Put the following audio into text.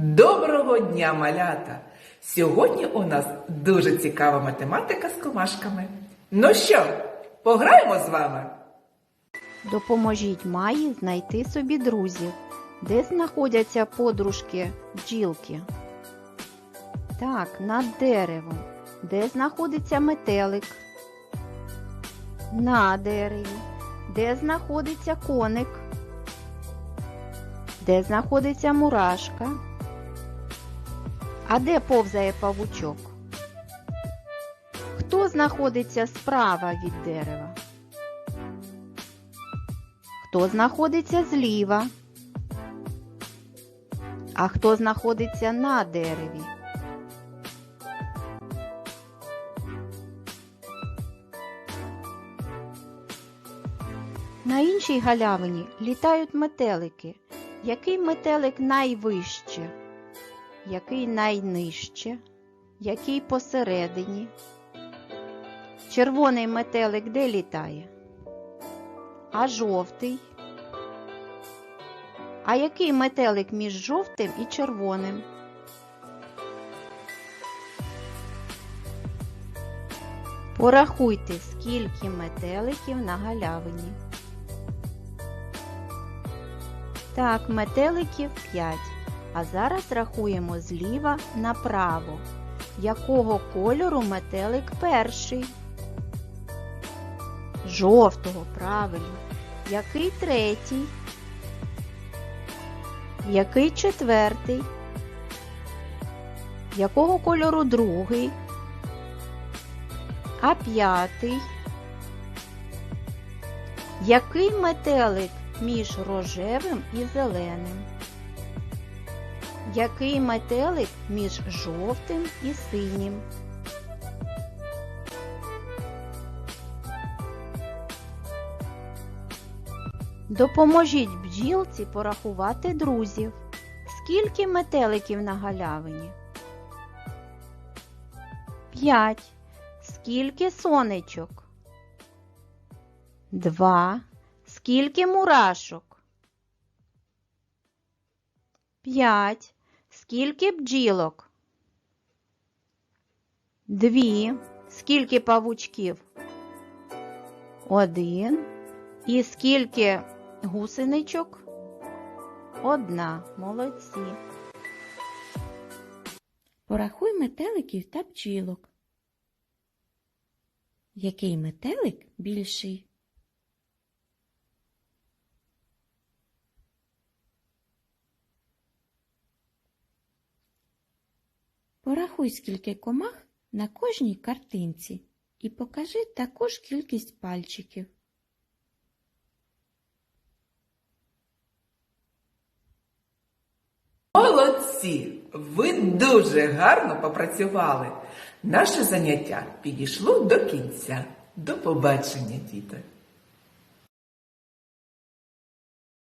Доброго дня, малята! Сьогодні у нас дуже цікава математика з комашками. Ну що, пограємо з вами? Допоможіть Маї знайти собі друзів. Де знаходяться подружки бджілки? Так, над деревом. Де знаходиться метелик? На дереві. Де знаходиться коник? Де знаходиться мурашка? А де повзає павучок? Хто знаходиться справа від дерева? Хто знаходиться зліва? А хто знаходиться на дереві? На іншій галявині літають метелики. Який метелик найвище? Який найнижче? Який посередині? Червоний метелик де літає? А жовтий? А який метелик між жовтим і червоним? Порахуйте, скільки метеликів на галявині. Так, метеликів 5. А зараз рахуємо зліва направо. Якого кольору метелик перший? Жовтого, правильно. Який третій? Який четвертий? Якого кольору другий? А п'ятий? Який метелик між рожевим і зеленим? Який метелик між жовтим і синім? Допоможіть бджілці порахувати друзів. Скільки метеликів на галявині? П'ять. Скільки сонечок? Два. Скільки мурашок? П'ять. Скільки бджілок? Дві. Скільки павучків? Один. І скільки гусеничок? Одна. Молодці. Порахуй метеликів та бджілок. Який метелик більший? Порахуй, скільки комах на кожній картинці і покажи також кількість пальчиків. Молодці! Ви дуже гарно попрацювали. Наше заняття підійшло до кінця. До побачення, діти!